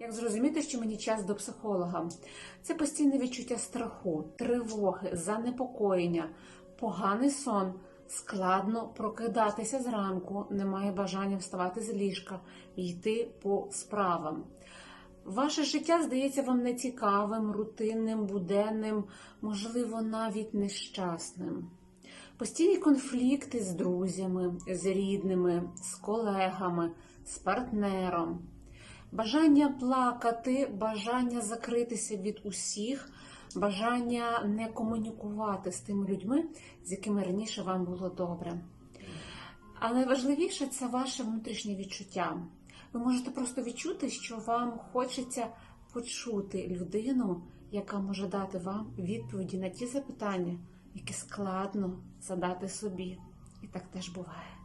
Як зрозуміти, що мені час до психолога? Це постійне відчуття страху, тривоги, занепокоєння, поганий сон, складно прокидатися зранку, немає бажання вставати з ліжка йти по справам. Ваше життя здається вам нецікавим, рутинним, буденним, можливо, навіть нещасним. Постійні конфлікти з друзями, з рідними, з колегами, з партнером. Бажання плакати, бажання закритися від усіх, бажання не комунікувати з тими людьми, з якими раніше вам було добре. Але важливіше це ваше внутрішнє відчуття. Ви можете просто відчути, що вам хочеться почути людину, яка може дати вам відповіді на ті запитання, які складно задати собі. І так теж буває.